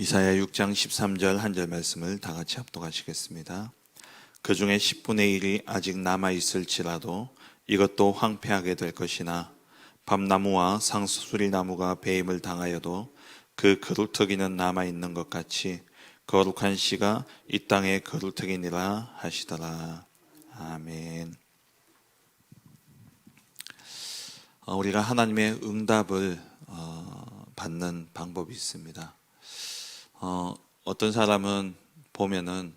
이사야 6장 13절 한 절 말씀을 다 같이 합독하시겠습니다. 그 중에 10분의 1이 아직 남아 있을지라도 이것도 황폐하게 될 것이나 밤나무와 상수수리 나무가 배임을 당하여도 그 그루터기는 남아 있는 것 같이 거룩한 씨가 이 땅의 그루터기니라 하시더라. 아멘. 어, 우리가 하나님의 응답을 어, 받는 방법이 있습니다. 어, 어떤 사람은 보면은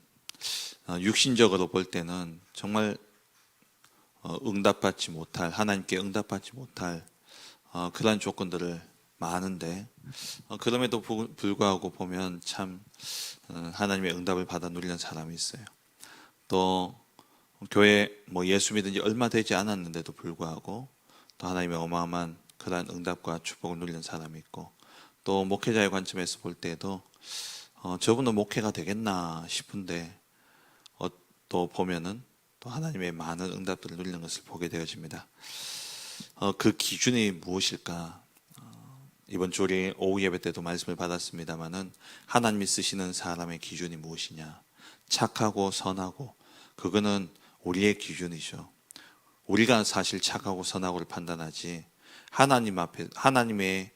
어, 육신적으로 볼 때는 정말 어, 응답받지 못할 하나님께 응답받지 못할 어, 그러한 조건들을 많은데 어, 그럼에도 부- 불구하고 보면 참 어, 하나님의 응답을 받아 누리는 사람이 있어요. 또 교회 뭐 예수 믿은 지 얼마 되지 않았는데도 불구하고 또 하나님의 어마어마한 그러한 응답과 축복을 누리는 사람이 있고 또 목회자의 관점에서 볼 때도 어, 저분은 목회가 되겠나 싶은데 어, 또 보면은 또 하나님의 많은 응답들을 누리는 것을 보게 되어집니다. 어, 그 기준이 무엇일까? 어, 이번 주 우리 오후 예배 때도 말씀을 받았습니다만은 하나님이 쓰시는 사람의 기준이 무엇이냐? 착하고 선하고 그거는 우리의 기준이죠. 우리가 사실 착하고 선하고를 판단하지 하나님 앞에 하나님의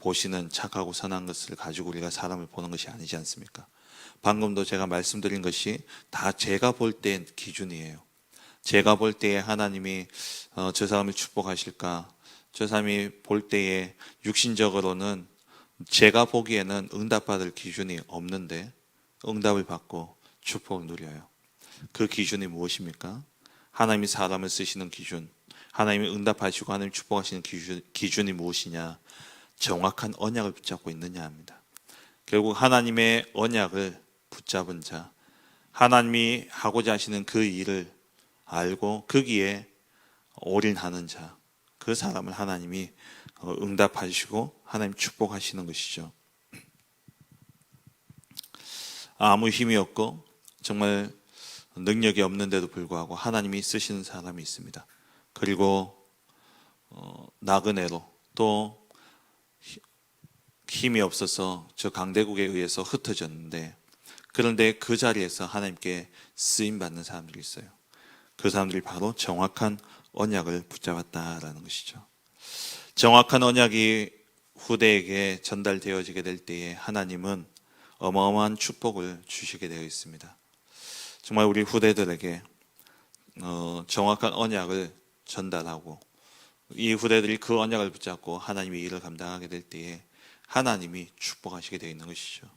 보시는 착하고 선한 것을 가지고 우리가 사람을 보는 것이 아니지 않습니까? 방금도 제가 말씀드린 것이 다 제가 볼 때 기준이에요. 제가 볼 때에 하나님이 어, 저 사람을 축복하실까? 저 사람이 볼 때에 육신적으로는 제가 보기에는 응답받을 기준이 없는데 응답을 받고 축복을 누려요. 그 기준이 무엇입니까? 하나님이 사람을 쓰시는 기준, 하나님이 응답하시고 하나님 축복하시는 기준, 기준이 무엇이냐? 정확한 언약을 붙잡고 있느냐 합니다. 결국 하나님의 언약을 붙잡은 자, 하나님이 하고자 하시는 그 일을 알고 거기에 올인하는 자, 그 사람을 하나님이 어, 응답하시고 하나님 축복하시는 것이죠. 아무 힘이 없고 정말 능력이 없는데도 불구하고 하나님이 쓰시는 사람이 있습니다. 그리고 어, 나그네로 또 히- 힘이 없어서 저 강대국에 의해서 흩어졌는데 그런데 그 자리에서 하나님께 쓰임 받는 사람들이 있어요. 그 사람들이 바로 정확한 언약을 붙잡았다라는 것이죠. 정확한 언약이 후대에게 전달되어지게 될 때에 하나님은 어마어마한 축복을 주시게 되어 있습니다. 정말 우리 후대들에게 어, 정확한 언약을 전달하고 이 후대들이 그 언약을 붙잡고 하나님의 일을 감당하게 될 때에 하나님이 축복하시게 되어 있는 것이죠.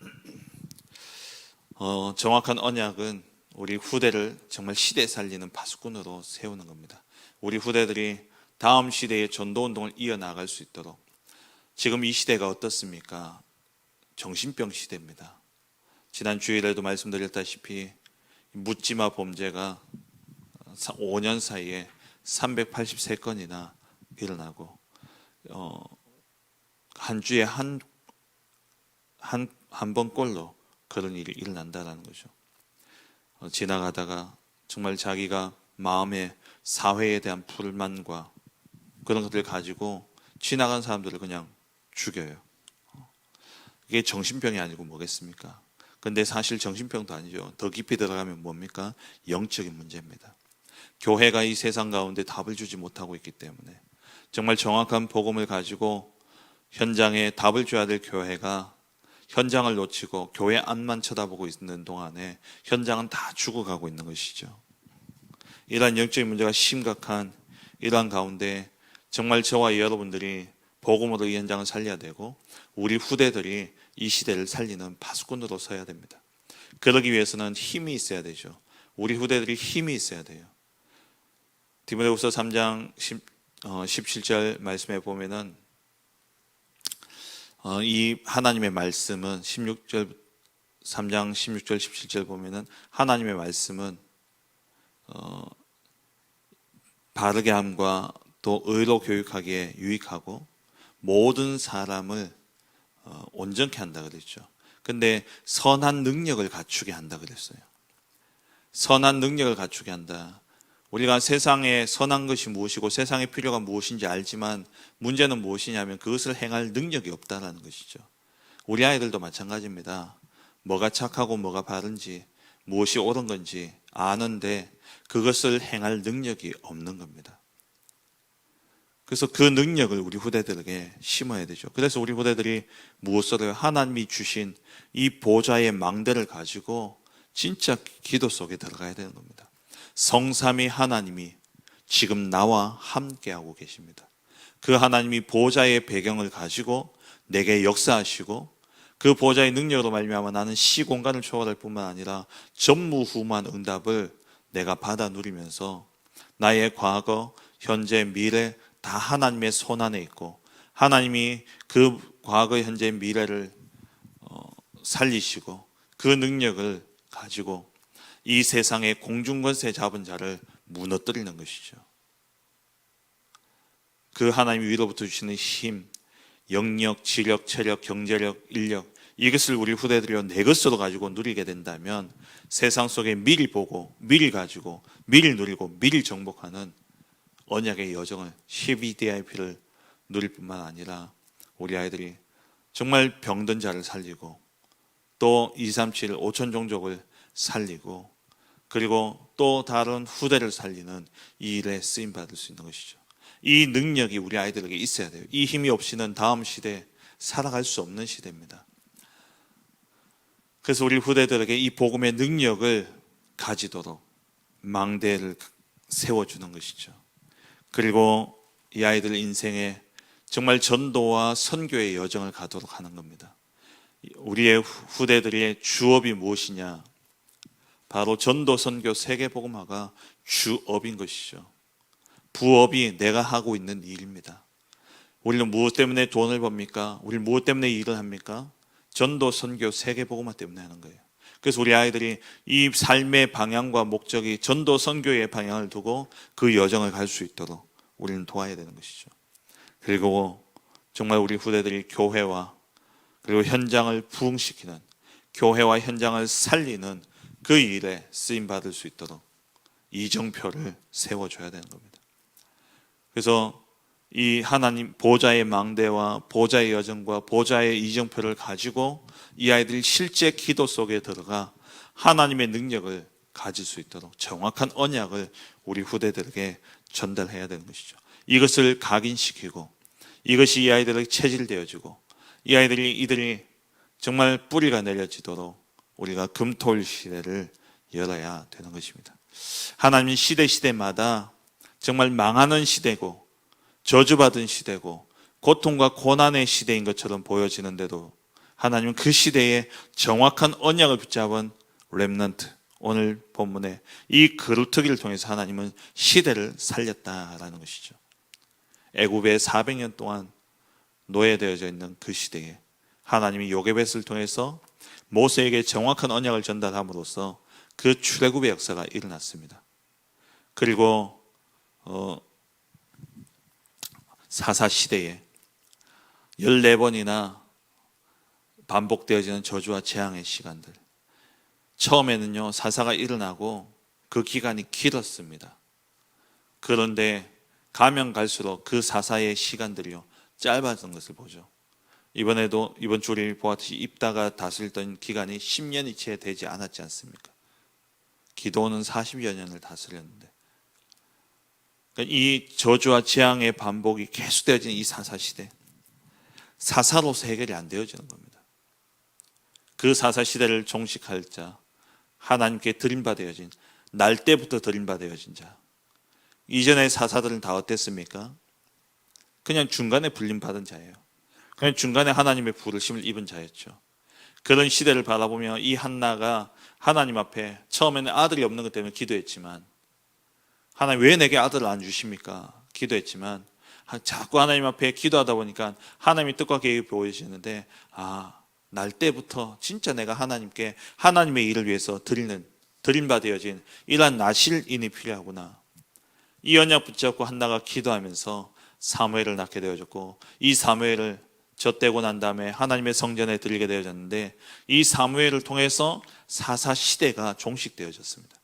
어, 정확한 언약은 우리 후대를 정말 시대 살리는 파수꾼으로 세우는 겁니다. 우리 후대들이 다음 시대의 전도 운동을 이어나갈 수 있도록 지금 이 시대가 어떻습니까? 정신병 시대입니다. 지난 주일에도 말씀드렸다시피 묻지마 범죄가 5년 사이에 383건이나 일어나고 어, 한 주에 한 한 한 번꼴로 그런 일이 일어난다라는 거죠. 어, 지나가다가 정말 자기가 마음에 사회에 대한 불만과 그런 것들을 가지고 지나간 사람들을 그냥 죽여요. 어, 이게 정신병이 아니고 뭐겠습니까? 근데 사실 정신병도 아니죠. 더 깊이 들어가면 뭡니까? 영적인 문제입니다. 교회가 이 세상 가운데 답을 주지 못하고 있기 때문에 정말 정확한 복음을 가지고 현장에 답을 줘야 될 교회가 현장을 놓치고 교회 안만 쳐다보고 있는 동안에 현장은 다 죽어가고 있는 것이죠. 이러한 영적인 문제가 심각한 이러한 가운데 정말 저와 여러분들이 복음으로 이 현장을 살려야 되고 우리 후대들이 이 시대를 살리는 파수꾼으로 서야 됩니다. 그러기 위해서는 힘이 있어야 되죠. 우리 후대들이 힘이 있어야 돼요. 디모데후서 3장 10, 어, 17절 말씀에 보면은 어, 이 하나님의 말씀은 16절 3장 16절 17절 보면은 하나님의 말씀은 어, 바르게 함과 또 의로 교육하기에 유익하고 모든 사람을 어, 온전케 한다 그랬죠. 근데 선한 능력을 갖추게 한다 그랬어요. 선한 능력을 갖추게 한다. 우리가 세상에 선한 것이 무엇이고 세상의 필요가 무엇인지 알지만 문제는 무엇이냐면 그것을 행할 능력이 없다라는 것이죠. 우리 아이들도 마찬가지입니다. 뭐가 착하고 뭐가 바른지 무엇이 옳은 건지 아는데 그것을 행할 능력이 없는 겁니다. 그래서 그 능력을 우리 후대들에게 심어야 되죠. 그래서 우리 후대들이 무엇을 하나님이 주신 이 보좌의 망대를 가지고 진짜 기도 속에 들어가야 되는 겁니다. 성삼위 하나님이 지금 나와 함께하고 계십니다. 그 하나님이 보좌의 배경을 가지고 내게 역사하시고 그 보좌의 능력으로 말미암아 나는 시공간을 초월할 뿐만 아니라 전무후무한 응답을 내가 받아 누리면서 나의 과거, 현재, 미래 다 하나님의 손 안에 있고 하나님이 그 과거, 현재, 미래를 어, 살리시고 그 능력을 가지고 이 세상의 공중권세 잡은 자를 무너뜨리는 것이죠. 그 하나님 위로부터 주시는 힘, 영력, 지력, 체력, 경제력, 인력 이것을 우리 후대들이 내 것으로 가지고 누리게 된다면 세상 속에 미리 보고 미리 가지고 미리 누리고 미리 정복하는 언약의 여정을 12DIP를 누릴 뿐만 아니라 우리 아이들이 정말 병든 자를 살리고 또 237, 5천 종족을 살리고 그리고 또 다른 후대를 살리는 이 일에 쓰임 받을 수 있는 것이죠. 이 능력이 우리 아이들에게 있어야 돼요. 이 힘이 없이는 다음 시대에 살아갈 수 없는 시대입니다. 그래서 우리 후대들에게 이 복음의 능력을 가지도록 망대를 세워주는 것이죠. 그리고 이 아이들 인생에 정말 전도와 선교의 여정을 가도록 하는 겁니다. 우리의 후대들의 주업이 무엇이냐? 바로 전도, 선교, 세계복음화가 주업인 것이죠. 부업이 내가 하고 있는 일입니다. 우리는 무엇 때문에 돈을 법니까? 우리는 무엇 때문에 일을 합니까? 전도, 선교, 세계복음화 때문에 하는 거예요. 그래서 우리 아이들이 이 삶의 방향과 목적이 전도, 선교의 방향을 두고 그 여정을 갈 수 있도록 우리는 도와야 되는 것이죠. 그리고 정말 우리 후대들이 교회와 그리고 현장을 부흥시키는 교회와 현장을 살리는 그 일에 쓰임 받을 수 있도록 이정표를 세워줘야 되는 겁니다. 그래서 이 하나님 보좌의 망대와 보좌의 여정과 보좌의 이정표를 가지고 이 아이들이 실제 기도 속에 들어가 하나님의 능력을 가질 수 있도록 정확한 언약을 우리 후대들에게 전달해야 되는 것이죠. 이것을 각인시키고 이것이 이 아이들에게 체질되어지고 이 아이들이 이들이 정말 뿌리가 내려지도록 우리가 금토일 시대를 열어야 되는 것입니다. 하나님 시대 시대마다 정말 망하는 시대고 저주받은 시대고 고통과 고난의 시대인 것처럼 보여지는데도 하나님은 그 시대에 정확한 언약을 붙잡은 렘넌트 오늘 본문에 이 그루터기를 통해서 하나님은 시대를 살렸다라는 것이죠. 애굽에 400년 동안 노예되어져 있는 그 시대에 하나님이 요게벳을 통해서 모세에게 정확한 언약을 전달함으로써 그 출애굽의 역사가 일어났습니다. 그리고 어, 사사 시대에 14번이나 반복되어지는 저주와 재앙의 시간들. 처음에는요, 사사가 일어나고 그 기간이 길었습니다. 그런데 가면 갈수록 그 사사의 시간들이요, 짧아진 것을 보죠. 이번에도 이번 주에 보았듯이 입다가 다스렸던 기간이 10년이 채 되지 않았지 않습니까? 기도는 40여 년을 다스렸는데 그러니까 이 저주와 재앙의 반복이 계속되어지는 이 사사 시대 사사로서 해결이 안 되어지는 겁니다. 그 사사 시대를 종식할 자 하나님께 드림받아야진 날 때부터 드림받아야진 자 이전의 사사들은 다 어땠습니까? 그냥 중간에 불림받은 자예요. 그냥 중간에 하나님의 부르심을 입은 자였죠. 그런 시대를 바라보며 이 한나가 하나님 앞에 처음에는 아들이 없는 것 때문에 기도했지만 하나님 왜 내게 아들을 안 주십니까? 기도했지만 자꾸 하나님 앞에 기도하다 보니까 하나님이 뜻과 계획이 보여지는데 아, 날 때부터 진짜 내가 하나님께 하나님의 일을 위해서 드리는 드림받아야진 이러한 나실인이 필요하구나. 이 언약 붙잡고 한나가 기도하면서 사무엘을 낳게 되어졌고 이 사무엘을 젖대고 난 다음에 하나님의 성전에 들리게 되어졌는데 이 사무엘을 통해서 사사 시대가 종식되어졌습니다.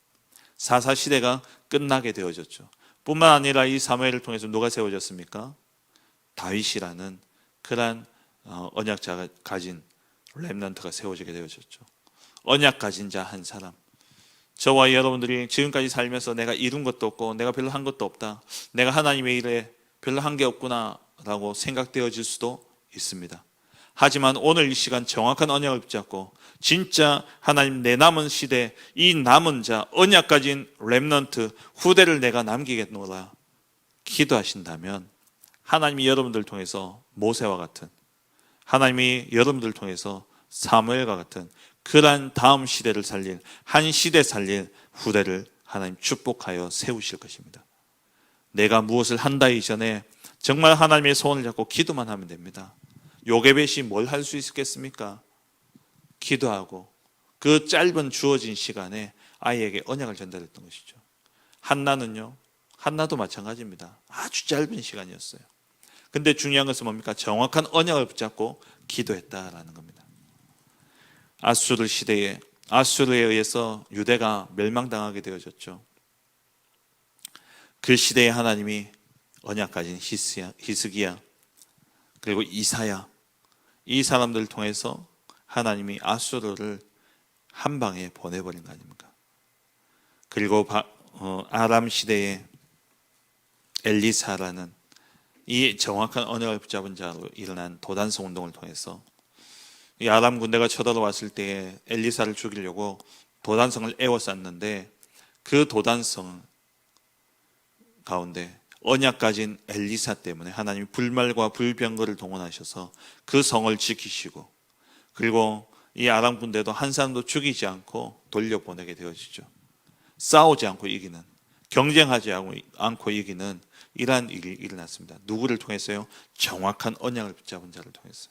사사 시대가 끝나게 되어졌죠. 뿐만 아니라 이 사무엘을 통해서 누가 세워졌습니까? 다윗이라는 그러한 어, 언약자가 가진 렘넌트가 세워지게 되어졌죠. 언약 가진 자 한 사람. 저와 여러분들이 지금까지 살면서 내가 이룬 것도 없고 내가 별로 한 것도 없다. 내가 하나님의 일에 별로 한 게 없구나라고 생각되어질 수도 있습니다. 하지만 오늘 이 시간 정확한 언약을 붙잡고 진짜 하나님 내 남은 시대 이 남은 자 언약 가진 렘넌트 후대를 내가 남기겠노라 기도하신다면 하나님이 여러분들 통해서 모세와 같은 하나님이 여러분들 통해서 사무엘과 같은 그러한 다음 시대를 살릴 한 시대 살릴 후대를 하나님 축복하여 세우실 것입니다. 내가 무엇을 한다 이전에 정말 하나님의 손을 잡고 기도만 하면 됩니다. 요게벳이 뭘 할 수 있겠습니까? 기도하고 그 짧은 주어진 시간에 아이에게 언약을 전달했던 것이죠. 한나는요. 한나도 마찬가지입니다. 아주 짧은 시간이었어요. 근데 중요한 것은 뭡니까? 정확한 언약을 붙잡고 기도했다라는 겁니다. 아수르 시대에 아수르에 의해서 유대가 멸망당하게 되어졌죠. 그 시대에 하나님이 언약 가진 히스기야 그리고 이사야 이 사람들을 통해서 하나님이 아수르를 한 방에 보내버린 거 아닙니까? 그리고 바, 어, 아람 시대에 엘리사라는 이 정확한 언약을 붙잡은 자로 일어난 도단성 운동을 통해서 이 아람 군대가 쳐들어왔을 때 엘리사를 죽이려고 도단성을 에워쌌는데 그 도단성 가운데 언약 가진 엘리사 때문에 하나님이 불말과 불병거를 동원하셔서 그 성을 지키시고 그리고 이 아람 군대도 한 사람도 죽이지 않고 돌려보내게 되어지죠. 싸우지 않고 이기는 경쟁하지 않고 이기는 이러한 일이 일어났습니다. 누구를 통해서요? 정확한 언약을 붙잡은 자를 통해서.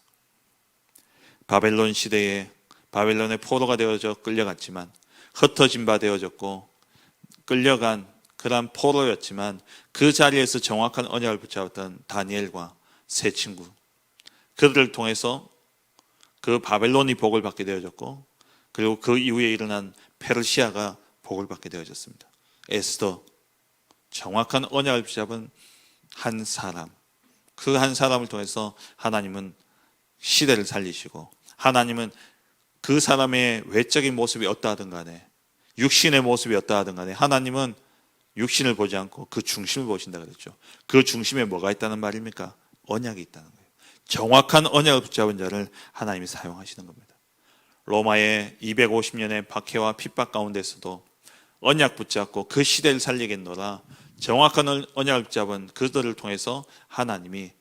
바벨론 시대에 바벨론의 포로가 되어져 끌려갔지만 흩어진 바 되어졌고 끌려간 그러한 포로였지만 그 자리에서 정확한 언약을 붙잡았던 다니엘과 세 친구 그들을 통해서 그 바벨론이 복을 받게 되어졌고 그리고 그 이후에 일어난 페르시아가 복을 받게 되어졌습니다. 에스더 정확한 언약을 붙잡은 한 사람 그 한 사람을 통해서 하나님은 시대를 살리시고 하나님은 그 사람의 외적인 모습이 어떠하든 간에 육신의 모습이 어떠하든 간에 하나님은 육신을 보지 않고 그 중심을 보신다 그랬죠. 그 중심에 뭐가 있다는 말입니까? 언약이 있다는 거예요. 정확한 언약을 붙잡은 자를 하나님이 사용하시는 겁니다. 로마의 250년의 박해와 핍박 가운데서도 언약 붙잡고 그 시대를 살리겠노라 정확한 언약을 붙잡은 그들을 통해서 하나님이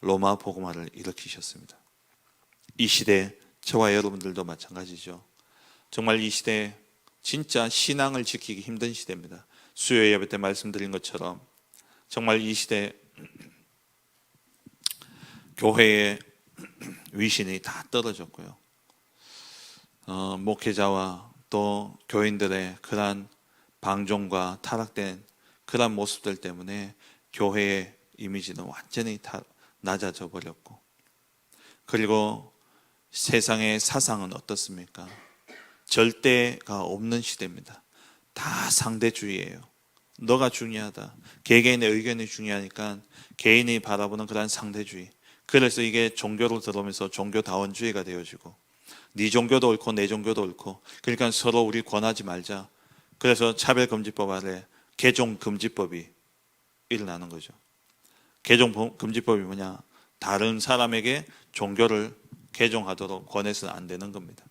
로마 복음화를 일으키셨습니다. 이 시대 저와 여러분들도 마찬가지죠. 정말 이 시대 진짜 신앙을 지키기 힘든 시대입니다. 수요 예배 때 말씀드린 것처럼 정말 이 시대 교회의 위신이 다 떨어졌고요. 어, 목회자와 또 교인들의 그러한 방종과 타락된 그러한 모습들 때문에 교회의 이미지는 완전히 다 낮아져 버렸고 그리고 세상의 사상은 어떻습니까? 절대가 없는 시대입니다. 다 상대주의예요. 너가 중요하다. 개개인의 의견이 중요하니까 개인이 바라보는 그런 상대주의. 그래서 이게 종교로 들어오면서 종교다원주의가 되어지고 네 종교도 옳고 내 종교도 옳고 그러니까 서로 우리 권하지 말자. 그래서 차별금지법 아래 개종금지법이 일어나는 거죠. 개종금지법이 뭐냐? 다른 사람에게 종교를 개종하도록 권해서는 안 되는 겁니다.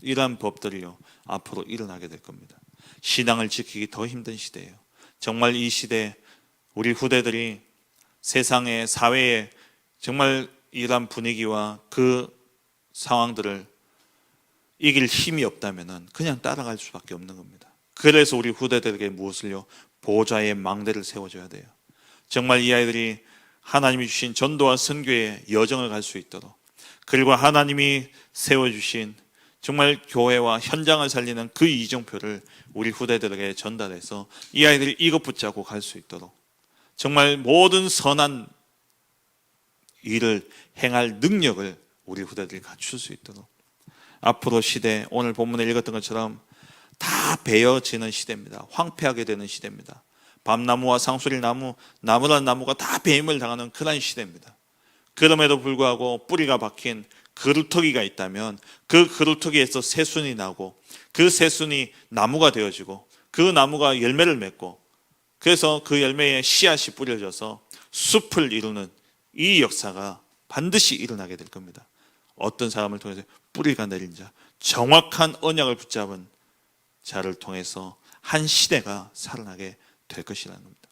이러한 법들이요 앞으로 일어나게 될 겁니다. 신앙을 지키기 더 힘든 시대예요. 정말 이 시대 우리 후대들이 세상의 사회에 정말 이러한 분위기와 그 상황들을 이길 힘이 없다면 그냥 따라갈 수밖에 없는 겁니다. 그래서 우리 후대들에게 무엇을요? 보좌의 망대를 세워줘야 돼요. 정말 이 아이들이 하나님이 주신 전도와 선교의 여정을 갈 수 있도록 그리고 하나님이 세워주신 정말 교회와 현장을 살리는 그 이정표를 우리 후대들에게 전달해서 이 아이들이 이것 붙잡고 갈 수 있도록 정말 모든 선한 일을 행할 능력을 우리 후대들이 갖출 수 있도록 앞으로 시대 오늘 본문에 읽었던 것처럼 다 베어지는 시대입니다. 황폐하게 되는 시대입니다. 밤나무와 상수리 나무, 나무란 나무가 다 배임을 당하는 그런 시대입니다. 그럼에도 불구하고 뿌리가 박힌 그루터기가 있다면 그 그루터기에서 새순이 나고 그 새순이 나무가 되어지고 그 나무가 열매를 맺고 그래서 그 열매에 씨앗이 뿌려져서 숲을 이루는 이 역사가 반드시 일어나게 될 겁니다. 어떤 사람을 통해서 뿌리가 내린 자, 정확한 언약을 붙잡은 자를 통해서 한 시대가 살아나게 될 것이라는 겁니다.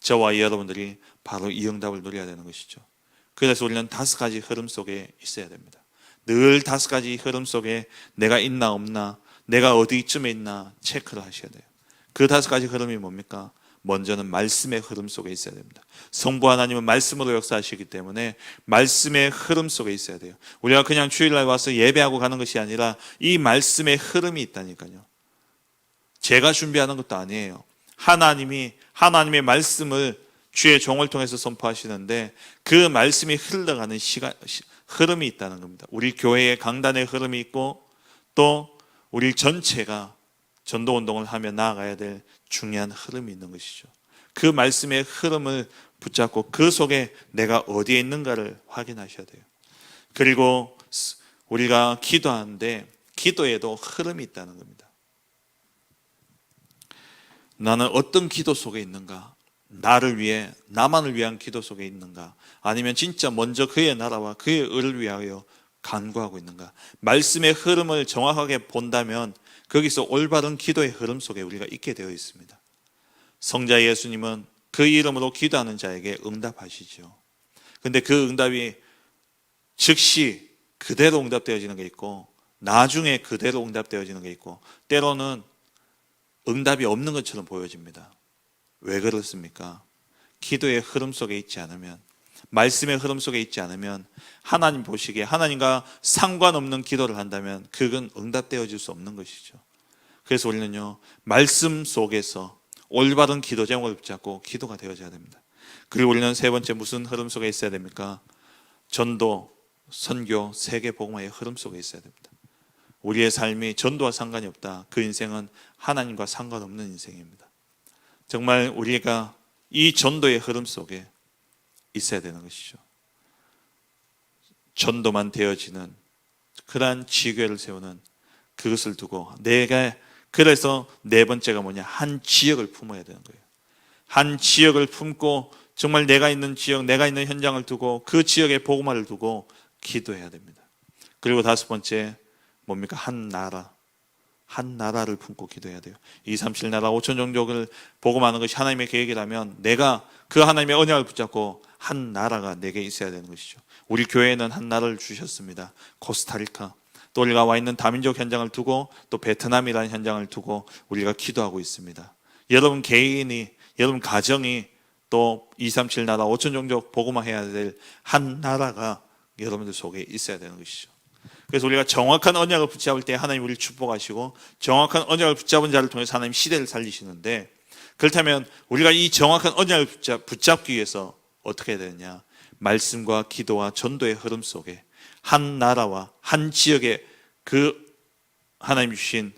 저와 여러분들이 바로 이 응답을 누려야 되는 것이죠. 그래서 우리는 다섯 가지 흐름 속에 있어야 됩니다. 늘 다섯 가지 흐름 속에 내가 있나 없나, 내가 어디쯤에 있나 체크를 하셔야 돼요. 그 다섯 가지 흐름이 뭡니까? 먼저는 말씀의 흐름 속에 있어야 됩니다. 성부 하나님은 말씀으로 역사하시기 때문에 말씀의 흐름 속에 있어야 돼요. 우리가 그냥 주일날 와서 예배하고 가는 것이 아니라 이 말씀의 흐름이 있다니까요. 제가 준비하는 것도 아니에요. 하나님이 하나님의 말씀을 주의 종을 통해서 선포하시는데 그 말씀이 흘러가는 시간 시- 흐름이 있다는 겁니다. 우리 교회의 강단의 흐름이 있고 또 우리 전체가 전도 운동을 하며 나아가야 될 중요한 흐름이 있는 것이죠. 그 말씀의 흐름을 붙잡고 그 속에 내가 어디에 있는가를 확인하셔야 돼요. 그리고 스- 우리가 기도하는데 기도에도 흐름이 있다는 겁니다. 나는 어떤 기도 속에 있는가? 나를 위해 나만을 위한 기도 속에 있는가? 아니면 진짜 먼저 그의 나라와 그의 의를 위하여 간구하고 있는가? 말씀의 흐름을 정확하게 본다면 거기서 올바른 기도의 흐름 속에 우리가 있게 되어 있습니다. 성자 예수님은 그 이름으로 기도하는 자에게 응답하시죠. 근데 그 응답이 즉시 그대로 응답되어지는 게 있고 나중에 그대로 응답되어지는 게 있고 때로는 응답이 없는 것처럼 보여집니다. 왜 그렇습니까? 기도의 흐름 속에 있지 않으면 말씀의 흐름 속에 있지 않으면 하나님 보시기에 하나님과 상관없는 기도를 한다면 그건 응답되어질 수 없는 것이죠. 그래서 우리는요 말씀 속에서 올바른 기도 제목을 붙잡고 기도가 되어져야 됩니다. 그리고 우리는 세 번째 무슨 흐름 속에 있어야 됩니까? 전도, 선교, 세계 복음화의 흐름 속에 있어야 됩니다. 우리의 삶이 전도와 상관이 없다. 그 인생은 하나님과 상관없는 인생입니다. 정말 우리가 이 전도의 흐름 속에 있어야 되는 것이죠. 전도만 되어지는 그러한 지교를 세우는 그것을 두고 내가 그래서 네 번째가 뭐냐 한 지역을 품어야 되는 거예요. 한 지역을 품고 정말 내가 있는 지역, 내가 있는 현장을 두고 그 지역의 복음화를 두고 기도해야 됩니다. 그리고 다섯 번째 뭡니까 한 나라, 한 나라를 품고 기도해야 돼요. 2, 3, 7 나라 5천 종족을 복음하는 것이 하나님의 계획이라면 내가 그 하나님의 언약을 붙잡고 한 나라가 내게 있어야 되는 것이죠. 우리 교회는 한 나라를 주셨습니다. 코스타리카. 또 우리가 와 있는 다민족 현장을 두고 또 베트남이라는 현장을 두고 우리가 기도하고 있습니다. 여러분 개인이 여러분 가정이 또 237 나라 5천 종족 복음화해야 될 한 나라가 여러분들 속에 있어야 되는 것이죠. 그래서 우리가 정확한 언약을 붙잡을 때 하나님 우리를 축복하시고 정확한 언약을 붙잡은 자를 통해서 하나님 시대를 살리시는데 그렇다면 우리가 이 정확한 언약을 붙잡, 붙잡 기 위해서 어떻게 해야 되느냐? 말씀과 기도와 전도의 흐름 속에 한 나라와 한 지역의 그 하나님 주신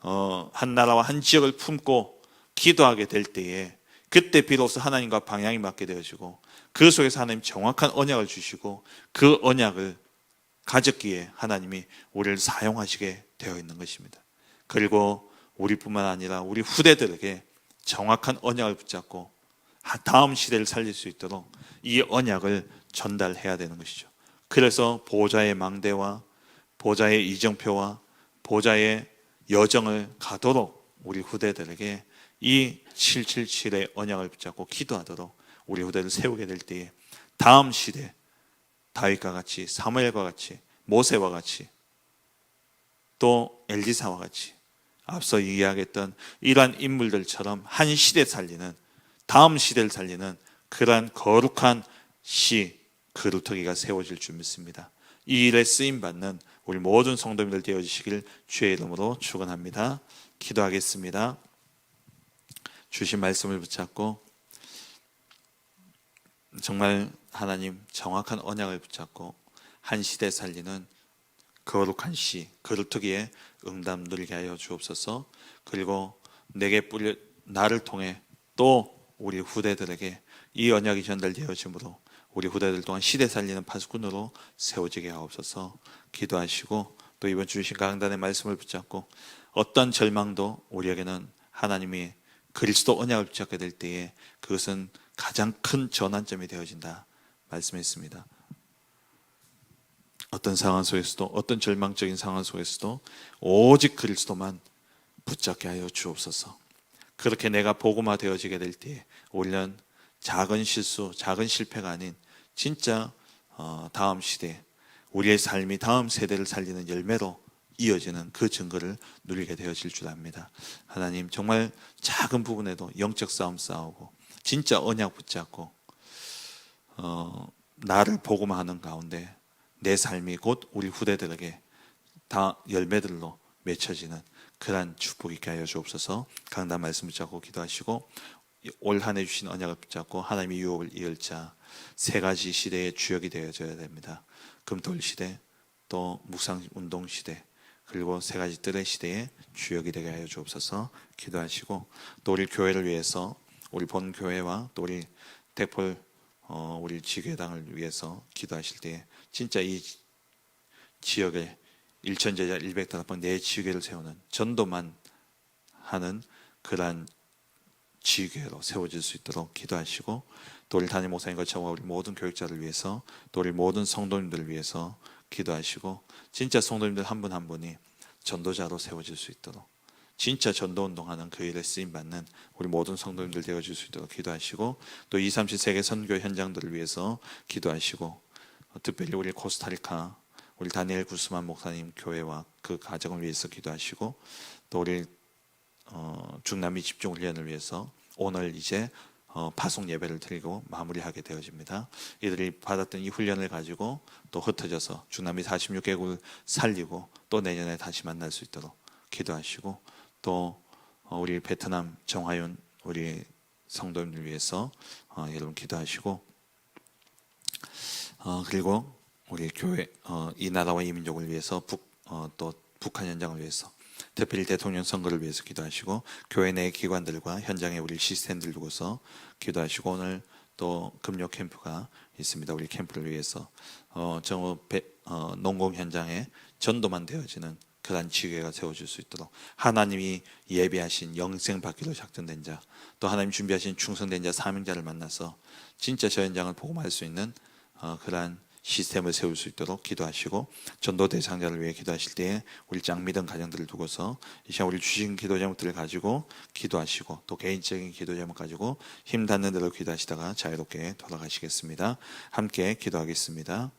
어, 한 나라와 한 지역을 품고 기도하게 될 때에 그때 비로소 하나님과 방향이 맞게 되어지고 그 속에서 하나님 정확한 언약을 주시고 그 언약을 가졌기에 하나님이 우리를 사용하시게 되어 있는 것입니다. 그리고 우리뿐만 아니라 우리 후대들에게 정확한 언약을 붙잡고 다음 시대를 살릴 수 있도록 이 언약을 전달해야 되는 것이죠. 그래서 보좌의 망대와 보좌의 이정표와 보좌의 여정을 가도록 우리 후대들에게 이 777의 언약을 붙잡고 기도하도록 우리 후대를 세우게 될 때에 다음 시대 다윗과 같이 사무엘과 같이 모세와 같이 또 엘리사와 같이 앞서 이야기했던 이러한 인물들처럼 한 시대 살리는 다음 시대를 살리는 그러한 거룩한 시 그루터기가 세워질 줄 믿습니다. 이 일에 쓰임 받는 우리 모든 성도님들 되어 주시길 주의 이름으로 축원합니다. 기도하겠습니다. 주신 말씀을 붙잡고 정말 하나님 정확한 언약을 붙잡고 한 시대 살리는 거룩한 시 그루터기에 응답 누리게 하여 주옵소서. 그리고 내게 뿌려 나를 통해 또 우리 후대들에게 이 언약이 전달되어짐으로 우리 후대들 동안 시대 살리는 파수꾼으로 세워지게 하옵소서 기도하시고 또 이번 주신 강단의 말씀을 붙잡고 어떤 절망도 우리에게는 하나님이 그리스도 언약을 붙잡게 될 때에 그것은 가장 큰 전환점이 되어진다 말씀했습니다. 어떤 상황 속에서도 어떤 절망적인 상황 속에서도 오직 그리스도만 붙잡게 하여 주옵소서. 그렇게 내가 복음화 되어지게 될 때에 우리는 작은 실수, 작은 실패가 아닌 진짜 어, 다음 시대 우리의 삶이 다음 세대를 살리는 열매로 이어지는 그 증거를 누리게 되어질 줄 압니다. 하나님 정말 작은 부분에도 영적 싸움 싸우고 진짜 언약 붙잡고 어, 나를 복음하는 가운데 내 삶이 곧 우리 후대들에게 다 열매들로 맺혀지는 그러한 축복 있게 하여 주옵소서 강단 말씀 붙잡고 기도하시고 올 한해 주신 언약을 붙잡고 하나님의 유업을 이을 자 세 가지 시대의 주역이 되어져야 됩니다. 금토일 시대 또 묵상 운동 시대 그리고 세 가지 뜰의 시대의 주역이 되게 하여 주옵소서 기도하시고 또 우리 교회를 위해서 우리 본 교회와 또 우리 대폴 어, 우리 지교당을 위해서 기도하실 때 진짜 이 지역에 일천제자 100다락방 내 지교를 세우는 전도만 하는 그러한 지교로 세워질 수 있도록 기도하시고 또 우리 담임 목사님과 저와 우리 모든 교육자를 위해서 또 우리 모든 성도님들을 위해서 기도하시고 진짜 성도님들 한 분한 분이 전도자로 세워질 수 있도록 진짜 전도 운동하는 그 일에 쓰임 받는 우리 모든 성도님들 되어질 수 있도록 기도하시고 또 2, 30 세계 선교 현장들을 위해서 기도하시고 어, 특별히 우리 코스타리카 우리 다니엘 구스만 목사님 교회와 그 가정을 위해서 기도하시고 또 우리 어, 중남미 집중 훈련을 위해서 오늘 이제 어, 파송 예배를 드리고 마무리하게 되어집니다. 이들이 받았던 이 훈련을 가지고 또 흩어져서 중남미 46개국을 살리고 또 내년에 다시 만날 수 있도록 기도하시고 또 어, 우리 베트남 정화윤 우리 성도님들 위해서 어, 여러분 기도하시고 어, 그리고 우리 교회 어, 이 나라와 이 민족을 위해서 북, 어, 또 북한 현장을 위해서 특별히 대통령 선거를 위해서 기도하시고 교회 내 기관들과 현장에 우리 시스템들 두고서 기도하시고 오늘 또 금요 캠프가 있습니다. 우리 캠프를 위해서 어, 배, 어, 농공 현장에 전도만 되어지는 그러한 지교가 세워질 수 있도록 하나님이 예비하신 영생 받기로 작정된 자, 또 하나님 준비하신 충성된 자 사명자를 만나서 진짜 저 현장을 복음할 수 있는 어, 그러한 시스템을 세울 수 있도록 기도하시고 전도 대상자를 위해 기도하실 때에 우리 짱 믿은 가정들을 두고서 이 시간 우리 주신 기도 제목들을 가지고 기도하시고 또 개인적인 기도 제목 가지고 힘 닿는 대로 기도하시다가 자유롭게 돌아가시겠습니다. 함께 기도하겠습니다.